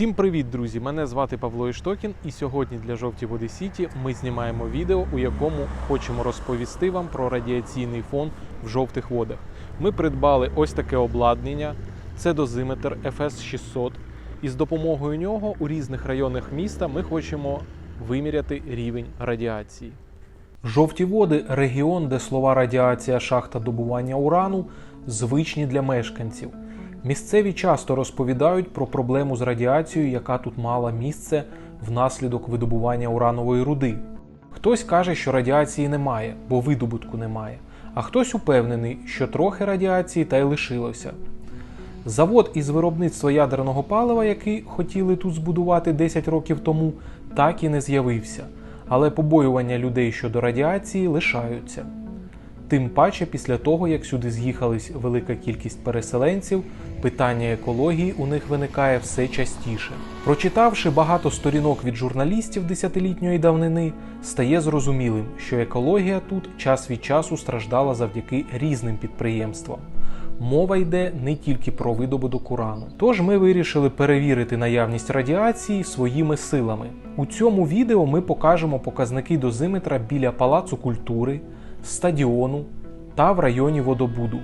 Всім привіт, друзі! Мене звати Павло Іштокін, і сьогодні для жовті води Сіті ми знімаємо відео, у якому хочемо розповісти вам про радіаційний фон в жовтих водах. Ми придбали ось таке обладнання. Це дозиметр FS 600 і з допомогою нього у різних районах міста ми хочемо виміряти рівень радіації. Жовті води регіон, де слова радіація, шахта добування урану звичні для мешканців. Місцеві часто розповідають про проблему з радіацією, яка тут мала місце внаслідок видобування уранової руди. Хтось каже, що радіації немає, бо видобутку немає, а хтось упевнений, що трохи радіації та й лишилося. Завод із виробництва ядерного палива, який хотіли тут збудувати 10 років тому, так і не з'явився. Але побоювання людей щодо радіації лишаються. Тим паче після того, як сюди з'їхались велика кількість переселенців, питання екології у них виникає все частіше. Прочитавши багато сторінок від журналістів десятилітньої давнини, стає зрозумілим, що екологія тут час від часу страждала завдяки різним підприємствам. Мова йде не тільки про видобуток урану. Тож ми вирішили перевірити наявність радіації своїми силами. У цьому відео ми покажемо показники дозиметра біля Палацу культури, стадіону та в районі водобуду.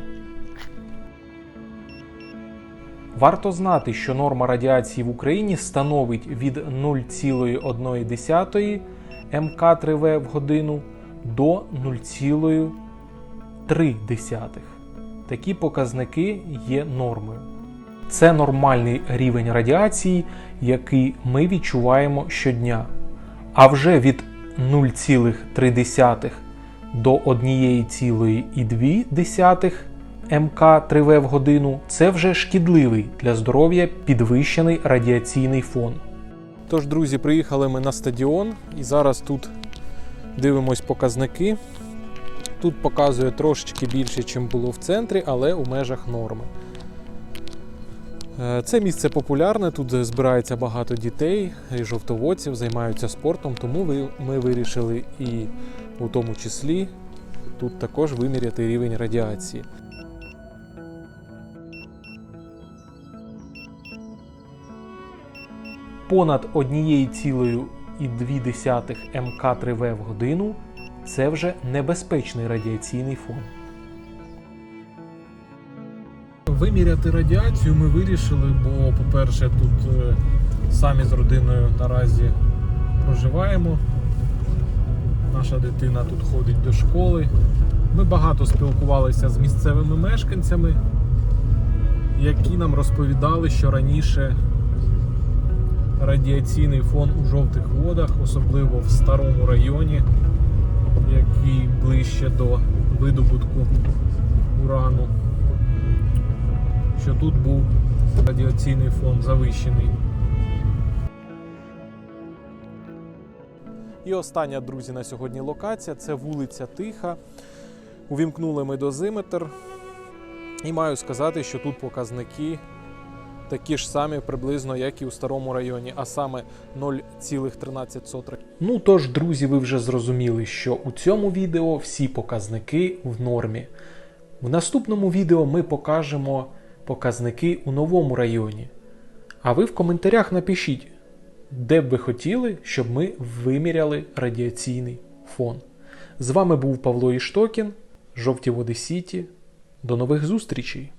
Варто знати, що норма радіації в Україні становить від 0,1 МК3В в годину до 0,3. Такі показники є нормою. Це нормальний рівень радіації, який ми відчуваємо щодня. А вже від 0,3 до 1,2 МК3В в годину це вже шкідливий для здоров'я підвищений радіаційний фон. Тож, друзі, приїхали ми на стадіон і зараз тут дивимось показники. Тут показує трошечки більше, ніж було в центрі, але у межах норми. Е, Це місце популярне, тут збирається багато дітей і жовтоводців, займаються спортом, тому ми вирішили і у тому числі тут також виміряти рівень радіації. Понад 1,2 МК3В в годину це вже небезпечний радіаційний фон. Виміряти радіацію ми вирішили, бо, по-перше, тут е, самі з родиною наразі проживаємо. Наша дитина тут ходить до школи. Ми багато спілкувалися з місцевими мешканцями, які нам розповідали, що раніше радіаційний фон у жовтих водах, особливо в старому районі, який ближче до видобутку урану, що тут був радіаційний фон завищений. І остання, друзі, на сьогодні локація це вулиця Тиха. Увімкнули ми дозиметр. І маю сказати, що тут показники такі ж самі приблизно, як і у старому районі, а саме 0,13. Ну тож, друзі, ви вже зрозуміли, що у цьому відео всі показники в нормі. В наступному відео ми покажемо показники у новому районі. А ви в коментарях напишіть, де б ви хотіли, щоб ми виміряли радіаційний фон. З вами був Павло Іштокін, Жовті Води Сіті. До нових зустрічей!